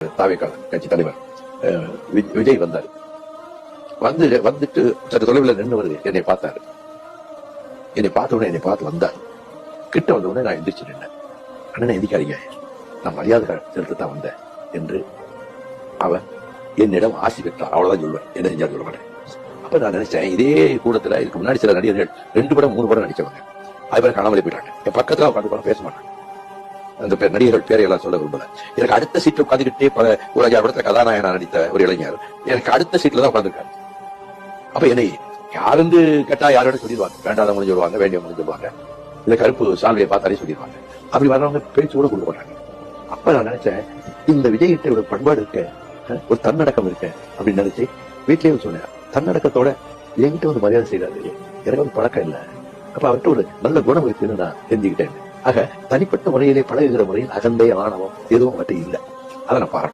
தாவேக்கா கட்சி தலைவர். அஹ், விஜய் வந்தார். வந்து வந்துட்டு சற்று தொலைவில் நின்று என்னை பார்த்தாரு. என்னை பார்த்த உடனே என்னை பார்த்து வந்தார். கிட்ட வந்த உடனே நான் எந்திரிச்சு நின்னேன். அண்ணனை எந்திக்காதீங்க நான் மரியாதை செலுத்த தான் வந்தேன் என்று அவன் என்னிடம் ஆசி பெற்றார். அவ்வளவுதான் சொல்லுவேன். என்ன செஞ்சார் சொல்ல மாட்டேன். அப்ப நான் நினைச்சேன் இதே கூடத்துல இதுக்கு முன்னாடி சில நடிகர்கள் ரெண்டு படம் மூணு படம் நடிச்சவங்க. அது பேர் காணாமலே போயிட்டாங்க. என் பக்கத்துல உட்காந்து பேச மாட்டாங்க. அந்த பேர் நடிகர்கள் பேரையெல்லாம் சொல்ல விரும்பல. எனக்கு அடுத்த சீட்ல உட்காந்துக்கிட்டே பல ஒரு படத்துல கதாநாயகனா நடித்த ஒரு இளைஞர் எனக்கு அடுத்த சீட்ல தான் உட்காந்துருக்காரு அப்ப என்னை யாருந்து கேட்டா யாரோட சொல்லிடுவாங்க? வேண்டாதவங்களும் சொல்லுவாங்க வேண்டியவங்களும் சொல்லுவாங்க. இல்ல கருப்பு சால்வையை பார்த்தாலே சொல்லிடுவாங்க. அப்படி வர்றவங்க பேச்சு கூட கொண்டு போறாங்க அப்ப நான் நினைச்சேன் இந்த விஜய்கிட்ட ஒரு பண்பாடு இருக்க ஒரு தன்னடக்கம் இருக்க அப்படின்னு நினைச்சு வீட்லயே சொன்னேன். தன்னடக்கத்தோட என்கிட்ட ஒரு மரியாதை செய்யறாரு எனக்கு ஒரு பழக்கம் இல்லை. அப்ப அவர்கிட்ட ஒரு நல்ல குணம் இருக்குன்னு நான் தெரிஞ்சுக்கிட்டேன். ஆக தனிப்பட்ட முறையிலே பழகுகிற முறையில் அகந்தை ஆணவம் எதுவும் மட்டும் இல்லை. அதை நான் பாராட்டுறேன்